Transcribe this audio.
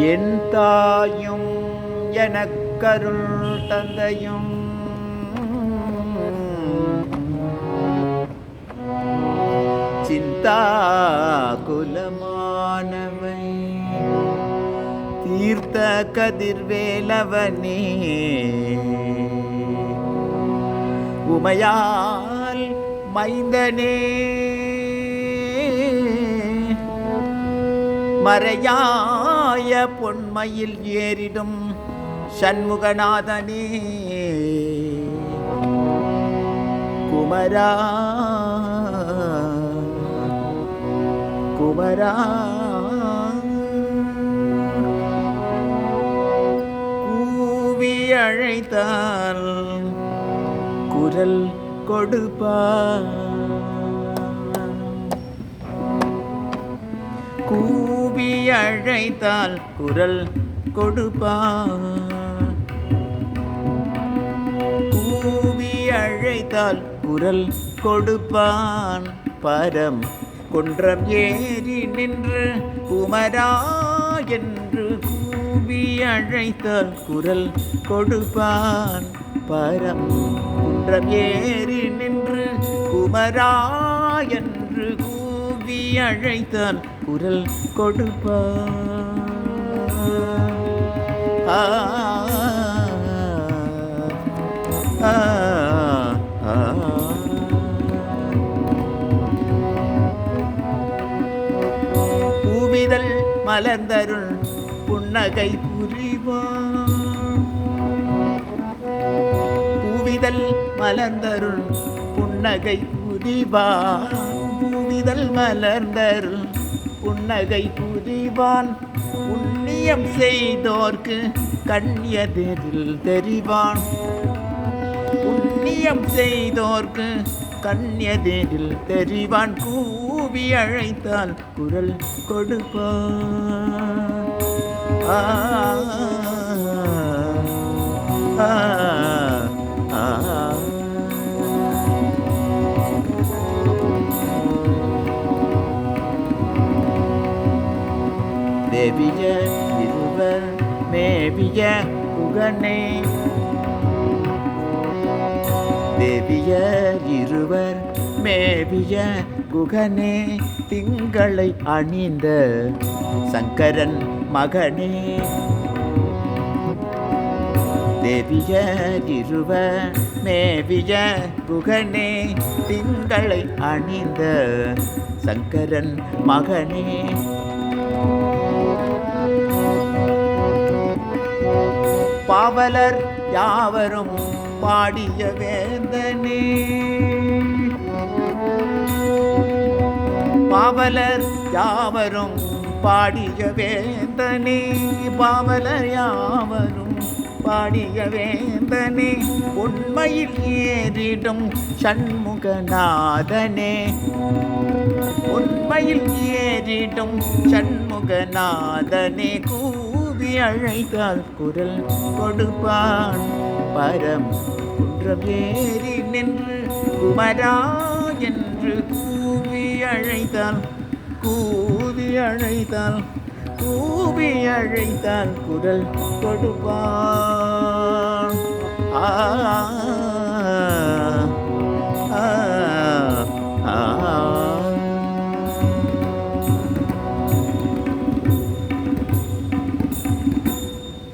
என் தாயும் எனக்கருள் தந்தையும். சிந்தா குலமானவை தீர்த்த கதிர்வேலவனே. உமையால் மைந்தனே. ஆய பொன்மையில் ஏறிடும் சண்முகநாதனே. குமரா குமரா கூவி அழைத்தால் குரல் கொடுப்பார். கூ அழைத்தால் குரல் கொடுப்பார். கூவி அழைத்தால் குரல் கொடுப்பான். பரம் குன்றம் ஏறி நின்று குமரா என்று கூவி அழைத்தால் குரல் கொடுப்பான். பரம் குன்றம் ஏறி நின்று குமரா என்று கூ கூவி அழைத்தால் குரல் கொடுப்பான் பூவிதழ் மலர்ந்தருள் புன்னகை புரிவான் பூவிதழ் மலர்ந்தருள் புன்னகை புரிவான் இதழ் மலர்ந்தருள் புன்னகை புரிவான் புண்ணியம் செய்தோர்க்கு கண்யதிரில் தெரிவான். புண்ணியம் செய்தோர்க்கு கண்யதிரில் தெரிவான். கூவி அழைத்தால் குரல் கொடுப்பான். ஆ தேவிய இருவர் மேவிய புகனே. தேவிய இருவர் மேவிய குகனே திங்களை அணிந்த சங்கரன் மகனே. தேவிய இருவர் மேவிய குகனே திங்களை அணிந்த சங்கரன் மகனே. பாவலர் யாவரும் பாடிய வேந்தனே. பாவலர் யாவரும் பாடிய வேந்தனே. பாவலர் யாவரும் பாடிய வேந்தனே. உண்மையில் ஏறிடும் சண்முகநாதனே. உண்மையில் ஏறிடும் சண்முகநாதனே. கூ கூவி அழைத்தால் குரல் கொடுப்பான். பரம் குன்றம் நின்று குமரா என்று கூவி அழைத்தால் கூவி அழைத்தால் கூவி அழைத்தால் குரல் கொடுப்பான். ஆ